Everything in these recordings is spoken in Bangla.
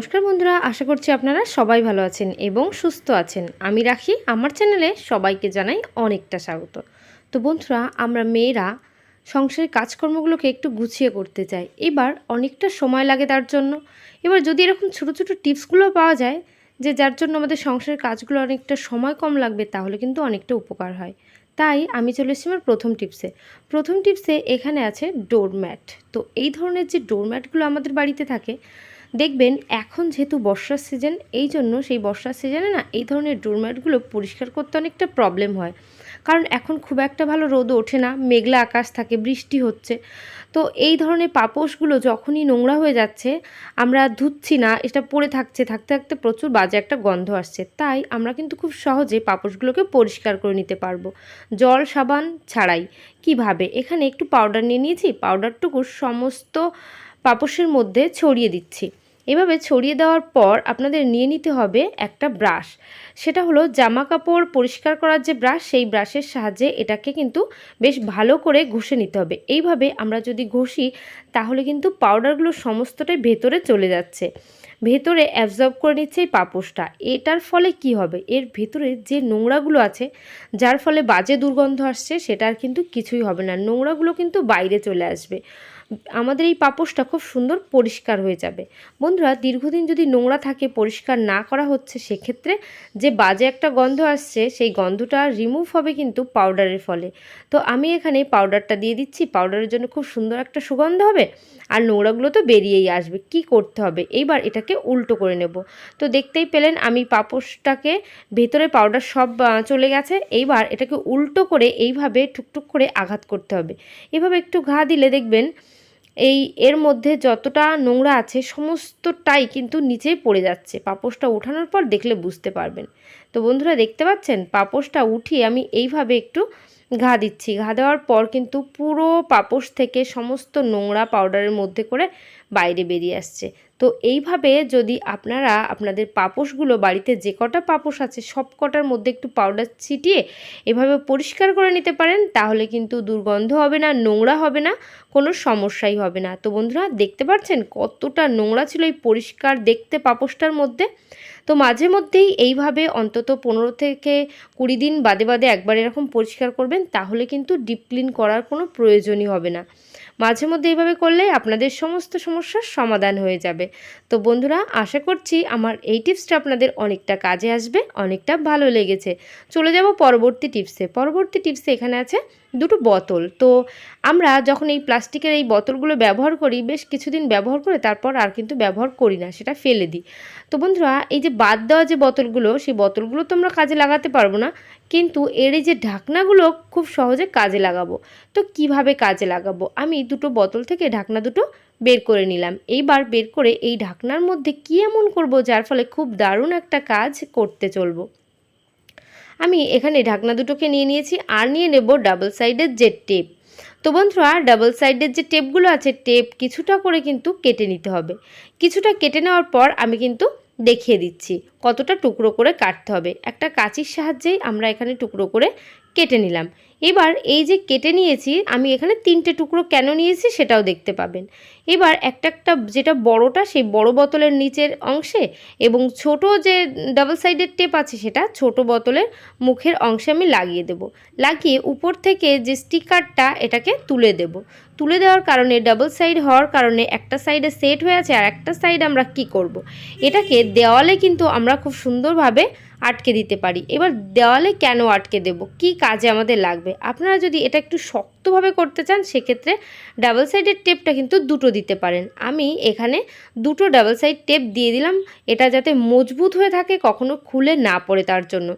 নমস্কার বন্ধুরা, আশা করছি আপনারা সবাই ভালো আছেন এবং সুস্থ আছেন। আমি রাখি, আমার চ্যানেলে সবাইকে জানাই অনেকটা স্বাগত। তো বন্ধুরা, আমরা মেয়েরা সংসারের কাজকর্মগুলোকে একটু গুছিয়ে করতে চাই। এবার অনেকটা সময় লাগে তার জন্য। এবার যদি এরকম ছোটো ছোটো টিপসগুলো পাওয়া যায় যে যার জন্য আমাদের সংসারের কাজগুলো অনেকটা সময় কম লাগবে, তাহলে কিন্তু অনেকটা উপকার হয়। তাই আমি চলে এসেছি আমার প্রথম টিপসে। প্রথম টিপসে এখানে আছে ডোরম্যাট। তো এই ধরনের যে ডোরম্যাটগুলো আমাদের বাড়িতে থাকে দেখবেন এখন যেহেতু বর্ষার সিজন এই জন্য সেই বর্ষার সিজনে না এই ধরনের ডোরম্যাটগুলো পরিষ্কার করতে অনেকটা প্রবলেম হয়। কারণ এখন খুব একটা ভালো রোদ ওঠে না, মেঘলা আকাশ থাকে, বৃষ্টি হচ্ছে। তো এই ধরনের পাপোশগুলো যখনই নোংরা হয়ে যাচ্ছে, আমরা ধুচ্ছি না, এটা পড়ে থাকছে, থাকতে থাকতে প্রচুর বাজে একটা গন্ধ আসছে। তাই আমরা কিন্তু খুব সহজে পাপোশগুলোকে পরিষ্কার করে নিতে পারব। জল, সাবান ছাড়াই। কীভাবে? এখানে একটু পাউডার নিয়ে নিয়েছি, পাউডারটুকু সমস্ত পাপোশের মধ্যে ছড়িয়ে দিচ্ছি। এভাবে ছড়িয়ে দেওয়ার পর আপনাদের নিয়ে নিতে হবে একটা ব্রাশ। সেটা হলো জামা কাপড় পরিষ্কার করার যে ব্রাশ, সেই ব্রাশের সাহায্যে এটাকে কিন্তু বেশ ভালো করে ঘষে নিতে হবে। এইভাবে আমরা যদি ঘষি, তাহলে কিন্তু পাউডারগুলো সমস্তটাই ভেতরে চলে যাচ্ছে। ভেতরে অ্যাবজর্ব করে নিচ্ছে এই পাপোশটা। এটার ফলে কি হবে? এর ভেতরে যে নোংরাগুলো আছে, যার ফলে বাজে দুর্গন্ধ আসছে, সেটার কিন্তু কিছুই হবে না। নোংরাগুলো কিন্তু বাইরে চলে আসবে। আমাদের এই পাপোশটা খুব সুন্দর পরিষ্কার হয়ে যাবে। বন্ধুরা, দীর্ঘদিন যদি নোংরা থাকে, পরিষ্কার না করা হচ্ছে, সেক্ষেত্রে যে বাজে একটা গন্ধ আসছে, সেই গন্ধটা রিমুভ হবে কিন্তু পাউডারের ফলে। তো আমি এখানে পাউডারটা দিয়ে দিচ্ছি। পাউডারের জন্য খুব সুন্দর একটা সুগন্ধ হবে আর নোংরাগুলো তো বেরিয়েই আসবে। কি করতে হবে? এইবার এটাকে উল্টো করে নেব। তো দেখতেই পেলেন, আমি পাপোশটাকে ভেতরে পাউডার সব চলে গেছে। এইবার এটাকে উল্টো করে এইভাবে টুকটুক করে আঘাত করতে হবে। এভাবে একটু ঘা দিলে দেখবেন এই এর মধ্যে যতটা নোংরা আছে সমস্তটাই কিন্তু নিচে পড়ে যাচ্ছে। পাপোশটা ওঠানোর পর দেখলে বুঝতে পারবেন। তো বন্ধুরা, দেখতে পাচ্ছেন? পাপোশটা উঠিয়ে আমি এইভাবে একটু ঘা দিচ্ছি। ঘা দেওয়ার পর কিন্তু পুরো পাপোশ থেকে সমস্ত নোংরা পাউডারের মধ্যে করে বাইরে বেরিয়ে আসছে। তো এইভাবে যদি আপনারা আপনাদের পাপোশগুলো বাড়িতে যে কটা পাপোশ আছে সব কটার মধ্যে একটু পাউডার ছিটিয়ে এভাবে পরিষ্কার করে নিতে পারেন, তাহলে কিন্তু দুর্গন্ধ হবে না, নোংরা হবে না, কোনো সমস্যাই হবে না। তো বন্ধুরা, দেখতে পাচ্ছেন কতটা নোংরা ছিল এই পরিষ্কার দেখতে পাপোশটার মধ্যে? তো মাঝে মধ্যেই এইভাবে অন্তত পনেরো থেকে কুড়ি দিন বাদে বাদে একবার এরকম পরিষ্কার করবেন, তাহলে কিন্তু ডিপ ক্লিন করার কোনো প্রয়োজনই হবে না। মাঝে মধ্যে এইভাবে করলে আপনাদের সমস্ত সমস্যার সমাধান হয়ে যাবে। তো বন্ধুরা, আশা করছি আমার এই টিপসটা আপনাদের অনেকটা কাজে আসবে, অনেকটা ভালো লেগেছে। চলে যাব পরবর্তী টিপসে। পরবর্তী টিপসে এখানে আছে দুটো বোতল। তো আমরা যখন এই প্লাস্টিকের এই বোতলগুলো ব্যবহার করি, বেশ কিছুদিন ব্যবহার করে তারপর আর কিন্তু ব্যবহার করি না, সেটা ফেলে দিই। তো বন্ধুরা, এই যে বাদ দেওয়া যে বোতলগুলো, সেই বোতলগুলো তো আমরা কাজে লাগাতে পারব না, কিন্তু এর এই যে ঢাকনাগুলো খুব সহজে কাজে লাগাবো। তো কীভাবে কাজে লাগাবো? আমি দুটো বোতল থেকে ঢাকনা দুটো বের করে নিলাম। এইবার বের করে এই ঢাকনার মধ্যে কী এমন করব, যার ফলে খুব দারুণ একটা কাজ করতে চলবো। আমি এখানে ঢাকনা দুটোকে নিয়ে নিয়েছি আর নিয়ে নেব ডাবল সাইডের যে টেপ তো বন্ধুরা ডাবল সাইডের যে টেপগুলো আছে টেপ কিছুটা করে কিন্তু কেটে নিতে হবে। কিছুটা কেটে নেওয়ার পর আমি কিন্তু দেখিয়ে দিচ্ছি কতটা টুকরো করে কাটতে হবে। একটা কাঁচির সাহায্যেই আমরা এখানে টুকরো করে কেটে নিলাম। এবার এই যে কেটে নিয়েছি, আমি এখানে তিনটে টুকরো কেন নিয়েছি সেটাও দেখতে পাবেন। এবার একটা একটা যেটা বড়টা, সেই বড় বোতলের নিচের অংশে এবং ছোট যে ডাবল সাইডের টেপ আছে সেটা ছোট বোতলের মুখের অংশে আমি লাগিয়ে দেব। লাগিয়ে উপর থেকে যে স্টিকারটা, এটাকে তুলে দেব। তুলে দেওয়ার কারণে ডাবল সাইড হওয়ার কারণে একটা সাইডে সেট হয়ে আছে আর একটা সাইড আমরা কি করব। এটাকে দেওয়ালে কিন্তু আমরা খুব সুন্দরভাবে আটকে দিতে পারি। এবার দেওয়ালে কেন আটকে দেব? কি কাজে আমাদের লাগবে? আপনারা যদি এটা একটু শক্তভাবে করতে চান, সেক্ষেত্রে ডাবল সাইডের টেপটা কিন্তু দুটো দিতে পারেন। আমি এখানে দুটো ডাবল সাইড টেপ দিয়ে দিলাম। এটা যাতে মজবুত হয়ে থাকে, কখনো খুলে না পড়ে তার জন্য।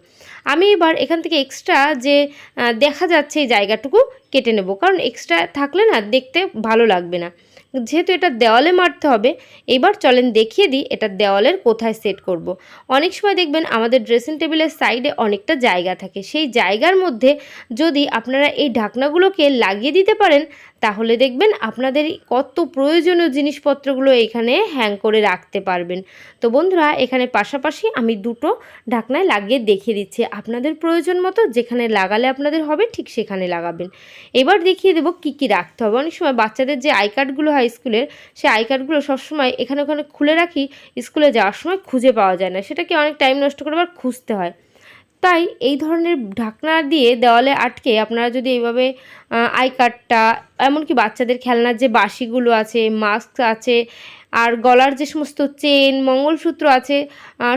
আমি এবার এখান থেকে এক্সট্রা যে দেখা যাচ্ছে এই জায়গাটুকু কেটে নেব। কারণ এক্সট্রা থাকলে না দেখতে ভালো লাগবে না। যেহেতু এটা দেওয়ালে মারতে হবে, এবার চলেন দেখিয়ে দিই এটা দেওয়ালের কোথায় সেট করব। অনেক সময় দেখবেন আমাদের ড্রেসিং টেবিলের সাইডে অনেকটা জায়গা থাকে সেই জায়গার মধ্যে যদি আপনারা এই ঢাকনাগুলোকে লাগিয়ে দিতে পারেন তাহলে দেখবেন আপনাদের কত প্রয়োজনীয় জিনিসপত্রগুলো এখানে হ্যাং করে রাখতে পারবেন। তো বন্ধুরা, এখানে পাশাপাশি আমি দুটো ঢাকনায় লাগিয়ে দেখিয়ে দিচ্ছি। আপনাদের প্রয়োজন মতো যেখানে লাগালে আপনাদের হবে, ঠিক সেখানে লাগাবেন। এবার দেখিয়ে দেবো কী কী রাখতে হবে। অনেক সময় বাচ্চাদের যে আই কার্ডগুলো হয় স্কুলের সেই আই কার্ডগুলো সবসময় এখানে ওখানে খুলে রাখি, স্কুলে যাওয়ার সময় খুঁজে পাওয়া যায় না। সেটাকে অনেক টাইম নষ্ট করে আবার খুঁজতে হয়। তাই এই ধরনের ঢাকনা দিয়ে দেওয়ালে আটকে আপনারা যদি এইভাবে আই কার্ডটা, এমনকি বাচ্চাদের খেলনার যে বাসিগুলো আছে, মাস্ক আছে, আর গলার যে সমস্ত চেন, মঙ্গলসূত্র আছে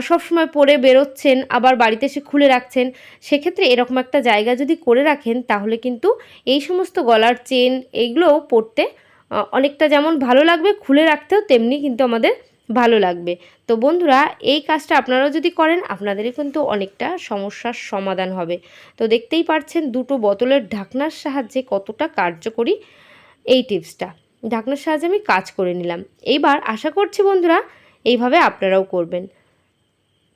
সবসময় পরে বেরোচ্ছেন, আবার বাড়িতে এসে খুলে রাখছেন, সেক্ষেত্রে এরকম একটা জায়গা যদি করে রাখেন, তাহলে কিন্তু এই সমস্ত গলার চেন এইগুলোও পরতে অনেকটা যেমন ভালো লাগবে, খুলে রাখতেও তেমনি কিন্তু আমাদের ভালো লাগবে। তো বন্ধুরা, এই কাজটা আপনারাও যদি করেন, আপনাদেরই কিন্তু অনেকটা সমস্যার সমাধান হবে। তো দেখতেই পারছেন, দুটো বোতলের ঢাকনার সাহায্যে কতটা কার্যকরী এই টিপসটা। ঢাকনার সাহায্যে আমি কাজ করে নিলাম। এইবার আশা করছি বন্ধুরা, এইভাবে আপনারাও করবেন।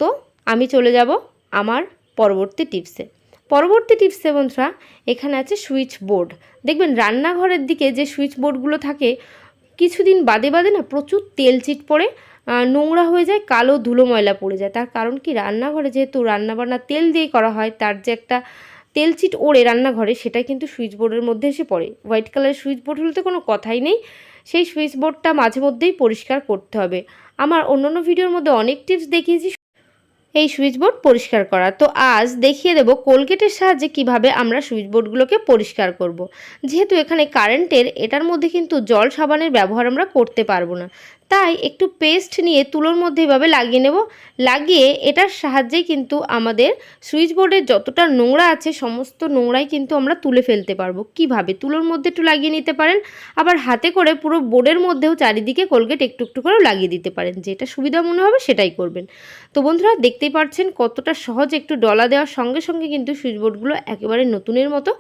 তো আমি চলে যাব আমার পরবর্তী টিপসে। পরবর্তী টিপসে বন্ধুরা, এখানে আছে সুইচ বোর্ড। দেখবেন রান্নাঘরের দিকে যে সুইচ বোর্ডগুলো থাকে কিছুদিন বাদে বাদে না প্রচুর তেল চিট পড়ে নোংরা হয়ে যায়, কালো ধুলো ময়লা পড়ে যায়। তার কারণ কি? রান্নাঘরে যেহেতু রান্নাবান্না তেল দিয়ে করা হয়, তার যে একটা তেল চিট ওড়ে রান্নাঘরে সেটা কিন্তু সুইচ বোর্ডের মধ্যে এসে পড়ে। হোয়াইট কালারের সুইচ বোর্ড হলে তো কোনো কথাই নেই। সেই সুইচ বোর্ডটা মাঝে মধ্যেই পরিষ্কার করতে হবে। আমার অন্যান্য ভিডিওর মধ্যে অনেক টিপস দেখিয়েছি এই সুইচ বোর্ড পরিষ্কার করা তো আজ দেখিয়ে দেব কোলগেটের সাহায্যে কীভাবে আমরা সুইচ বোর্ডগুলোকে পরিষ্কার করব। যেহেতু এখানে কারেন্টের, এটার মধ্যে কিন্তু জল সাবানের ব্যবহার আমরা করতে পারব না তাই একটু পেস্ট নিয়ে তুলোর মধ্যে এভাবে লাগিয়ে নেব। লাগিয়ে এটার সাহায্যেই কিন্তু আমাদের সুইচ বোর্ডের যতটা নোংরা আছে সমস্ত নোংরাই কিন্তু আমরা তুলে ফেলতে পারব। কীভাবে? তুলোর মধ্যে একটু লাগিয়ে নিতে পারেন। আবার হাতে করে পুরো বোর্ডের মধ্যেও চারিদিকে কোলগেট একটু একটু করেও লাগিয়ে দিতে পারেন। যেটা সুবিধা মনে হবে সেটাই করবেন। তো বন্ধুরা, দেখতেই পাচ্ছেন কতটা সহজ একটু ডলা দেওয়ার সঙ্গে সঙ্গে কিন্তু সুইচ বোর্ডগুলো একেবারে নতুনের মতো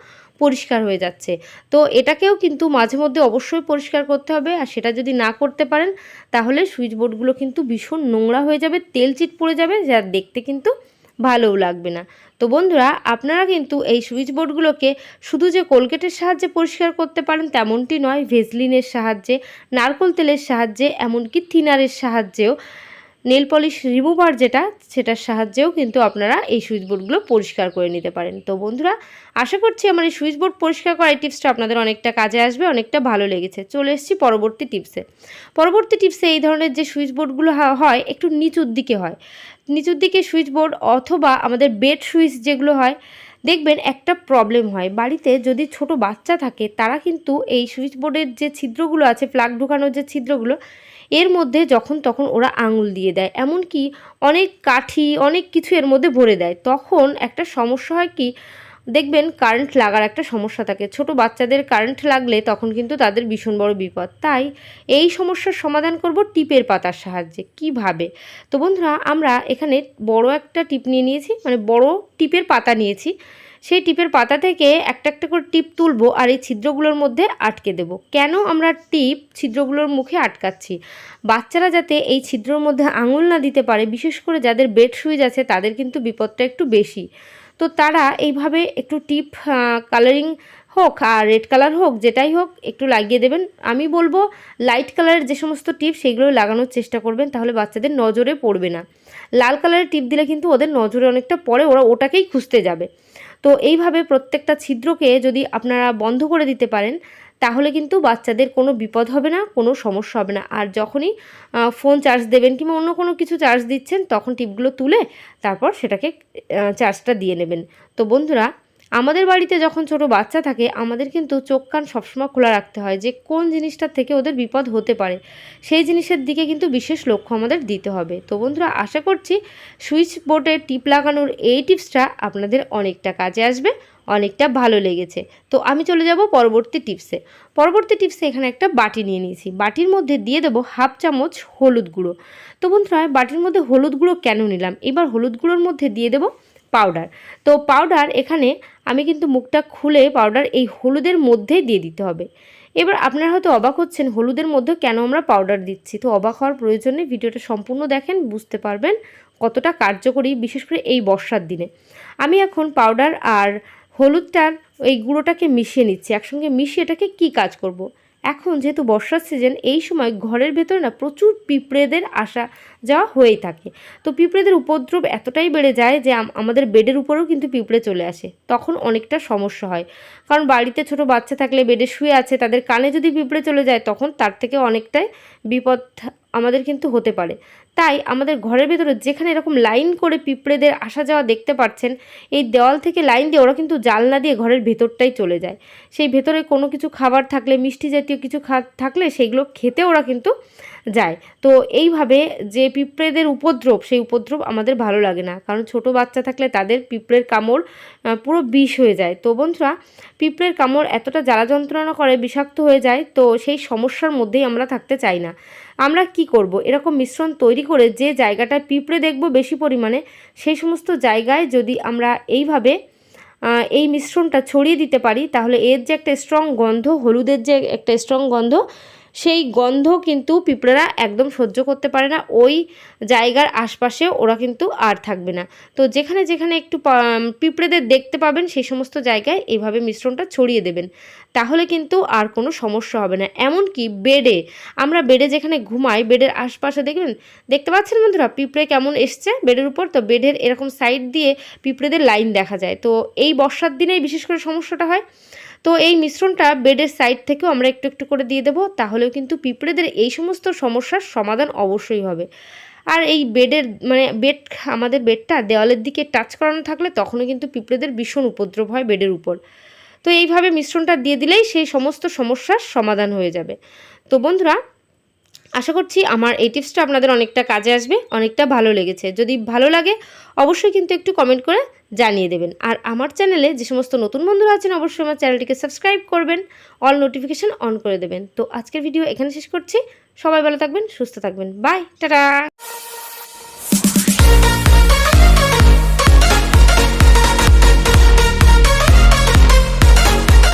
পরিষ্কার হয়ে যাচ্ছে। তো এটাকেও কিন্তু মাঝে মধ্যে অবশ্যই পরিষ্কার করতে হবে। আর সেটা যদি না করতে পারেন, তাহলে সুইচ বোর্ডগুলো কিন্তু ভীষণ নোংরা হয়ে যাবে, তেল চিট পড়ে যাবে, যা দেখতে কিন্তু ভালোও লাগবে না। তো বন্ধুরা, আপনারা কিন্তু এই সুইচ বোর্ডগুলোকে শুধু যে কোলগেটের সাহায্যে পরিষ্কার করতে পারেন তেমনটি নয়, ভেজলিনের সাহায্যে, নারকোল তেলের সাহায্যে, এমনকি থিনারের সাহায্যেও নেল পলিশ রিমুভার যেটা, সেটার সাহায্যেও কিন্তু আপনারা এই সুইচ বোর্ডগুলো পরিষ্কার করে নিতে পারেন। তো বন্ধুরা, আশা করছি আমার এই সুইচ বোর্ড পরিষ্কার করার টিপসটা আপনাদের অনেকটা কাজে আসবে, অনেকটা ভালো লেগেছে। চলে এসেছি পরবর্তী টিপসে। পরবর্তী টিপসে এই ধরনের যে সুইচ বোর্ডগুলো হয়, একটু নিচুর দিকে হয়। নিচুর দিকে সুইচ বোর্ড অথবা আমাদের বেড সুইচ যেগুলো হয়, দেখবেন একটা প্রবলেম হয়। বাড়িতে যদি ছোট বাচ্চা থাকে, তারা কিন্তু এই সুইচ বোর্ডের যে ছিদ্রগুলো আছে, প্লাগ ঢুকানোর যে ছিদ্রগুলো এর মধ্যে যখন তখন ওরা আঙুল দিয়ে দেয়। এমনকি অনেক কাঠি, অনেক কিছু এর মধ্যে ভরে দেয়। তখন একটা সমস্যা হয় কি, দেখবেন কারেন্ট লাগার একটা সমস্যা থাকে। ছোট বাচ্চাদের কারেন্ট লাগলে তখন কিন্তু তাদের ভীষণ বড় বিপদ। তাই এই সমস্যার সমাধান করব টিপের পাতার সাহায্যে। কীভাবে তো বন্ধুরা, আমরা এখানে বড় একটা টিপ নিয়ে নিয়েছি মানে বড় টিপের পাতা নিয়েছি। সেই টিপের পাতা থেকে একটা একটা করে টিপ তুলবো আর এই ছিদ্রগুলোর মধ্যে আটকে দেব। কেন আমরা টিপ ছিদ্রগুলোর মুখে আটকাচ্ছি? বাচ্চারা যাতে এই ছিদ্রর মধ্যে আঙুল না দিতে পারে, বিশেষ করে যাদের বেড সুইচ আছে তাদের কিন্তু বিপদটা একটু বেশি। তো তারা এইভাবে একটু টিপ কালারিং হোক আর রেড কালার হোক, যেটাই হোক, একটু লাগিয়ে দেবেন। আমি বলব লাইট কালারের যে সমস্ত টিপ সেগুলো লাগানোর চেষ্টা করবেন, তাহলে বাচ্চাদের নজরে পড়বে না। লাল কালারের টিপ দিলে কিন্তু ওদের নজরে অনেকটা পরে ওরা ওটাকেই খুঁজতে যাবে। তো এইভাবে প্রত্যেকটা ছিদ্রকে যদি আপনারা বন্ধ করে দিতে পারেন, তাহলে কিন্তু বাচ্চাদের কোনো বিপদ হবে না, কোনো সমস্যা হবে না। আর যখনই ফোন চার্জ দেবেন কিংবা অন্য কোনো কিছু চার্জ দিচ্ছেন, তখন টিপগুলো তুলে তারপর সেটাকে চার্জটা দিয়ে নেবেন। তো বন্ধুরা আমাদের বাড়িতে যখন ছোট বাচ্চা থাকে, আমাদের কিন্তু চোখ কান সবসময় খোলা রাখতে হয় যে কোন জিনিসটার থেকে ওদের বিপদ হতে পারে। সেই জিনিসের দিকে কিন্তু বিশেষ লক্ষ্য আমাদের দিতে হবে। তো বন্ধুরা, আশা করছি সুইচ বোর্ডে টিপ লাগানোর এই টিপসটা আপনাদের অনেকটা কাজে আসবে, অনেকটা ভালো লেগেছে। তো আমি চলে যাব পরবর্তী টিপসে। পরবর্তী টিপসে এখানে একটা বাটি নিয়ে নিয়েছি। বাটির মধ্যে দিয়ে দেবো হাফ চামচ হলুদ গুঁড়ো। তো বন্ধুরা, বাটির মধ্যে হলুদ গুঁড়ো কেন নিলাম? এবার হলুদ গুঁড়োর মধ্যে দিয়ে দেবো পাউডার তো পাউডার এখানে আমি কিন্তু মুখটা খুলে পাউডার এই হলুদের মধ্যেই দিয়ে দিতে হবে। এবার আপনারা হয়তো অবাক হচ্ছেন, হলুদের মধ্যে কেন আমরা পাউডার দিচ্ছি? তো অবাক হওয়ার প্রয়োজনে ভিডিওটা সম্পূর্ণ দেখেন, বুঝতে পারবেন কতটা কার্যকরী, বিশেষ করে এই বর্ষার দিনে। আমি এখন পাউডার আর হলুদটার এই গুঁড়োটাকে মিশিয়ে নিচ্ছি। একসঙ্গে মিশিয়ে এটাকে কী কাজ করব। এখন যেহেতু বর্ষার সিজন এই সময় ঘরের ভেতরে না প্রচুর পিঁপড়েদের আসা যাওয়া হয়েই থাকে। তো পিঁপড়েদের উপদ্রব এতটাই বেড়ে যায় যে আমাদের বেডের উপরেও কিন্তু পিঁপড়ে চলে আসে। তখন অনেকটা সমস্যা হয়। কারণ বাড়িতে ছোট বাচ্চা থাকলে বেডে শুয়ে আছে, তাদের কানে যদি পিঁপড়ে চলে যায়, তখন তার থেকে অনেকটাই বিপদ আমাদের কিন্তু হতে পারে। তাই আমাদের ঘরের ভেতরে যেখানে এরকম লাইন করে পিঁপড়েদের আসা যাওয়া দেখতে পাচ্ছেন এই দেওয়াল থেকে লাইন দিয়ে ওরা কিন্তু জালনা দিয়ে ঘরের ভেতরটাই চলে যায়। সেই ভেতরে কোনো কিছু খাবার থাকলে, মিষ্টি জাতীয় কিছু থাকলে সেগুলো খেতে ওরা কিন্তু যায়। তো এইভাবে যে পিঁপড়েদের উপদ্রব, সেই উপদ্রব আমাদের ভালো লাগে না। কারণ ছোট বাচ্চা থাকলে তাদের পিঁপড়ের কামড় পুরো বিষ হয়ে যায়। তো বন্ধুরা, পিঁপড়ের কামড় এতটা জ্বালা যন্ত্রণা করে, বিষাক্ত হয়ে যায়, তো সেই সমস্যার মধ্যেই আমরা থাকতে চাই না। আমরা কি করব? এরকম মিশ্রণ তৈরি করে যে জায়গাটায় পিঁপড়ে দেখব বেশি পরিমাণে, সেই সমস্ত জায়গায় যদি আমরা এইভাবে এই মিশ্রণটা ছড়িয়ে দিতে পারি, তাহলে এর যে একটা স্ট্রং গন্ধ, হলুদের যে একটা স্ট্রং গন্ধ সেই গন্ধ কিন্তু পিঁপড়েরা একদম সহ্য করতে পারে না। ওই জায়গার আশপাশে ওরা কিন্তু আর থাকবে না। তো যেখানে যেখানে একটু পিঁপড়েদের দেখতে পাবেন, সেই সমস্ত জায়গায় এইভাবে মিশ্রণটা ছড়িয়ে দেবেন। তাহলে কিন্তু আর কোনো সমস্যা হবে না। এমনকি বেডে, আমরা বেডে যেখানে ঘুমাই, বেডের আশপাশে দেখবেন, দেখতে পাচ্ছেন বন্ধুরা, পিঁপড়ে কেমন এসছে বেডের উপর? তো বেডের এরকম সাইড দিয়ে পিঁপড়েদের লাইন দেখা যায়। তো এই বর্ষার দিনেই বিশেষ করে সমস্যাটা হয়। তো এই মিশ্রণটা বেডের সাইড থেকেও আমরা একটু একটু করে দিয়ে দেবো, তাহলেও কিন্তু পিঁপড়েদের এই সমস্ত সমস্যার সমাধান অবশ্যই হবে। আর এই বেডের মানে বেড, আমাদের বেডটা দেওয়ালের দিকে টাচ করানো থাকলে তখনও কিন্তু পিঁপড়েদের ভীষণ উপদ্রব হয় বেডের উপর। তো এইভাবে মিশ্রণটা দিয়ে দিলেই সেই সমস্ত সমস্যার সমাধান হয়ে যাবে। তো বন্ধুরা আশা করছি আমার এই টিপসটা আপনাদের অনেকটা কাজে আসবে, অনেকটা ভালো লেগেছে। যদি ভালো লাগে, অবশ্যই কিন্তু একটু কমেন্ট করে জানিয়ে দেবেন। আর আমার চ্যানেলে যে সমস্ত নতুন বন্ধুরা আছেন, অবশ্যই আমার চ্যানেলটিকে সাবস্ক্রাইব করবেন অল নোটিফিকেশান অন করে দেবেন। তো আজকের ভিডিও এখানে শেষ করছি। সবাই ভালো থাকবেন, সুস্থ থাকবেন। By tata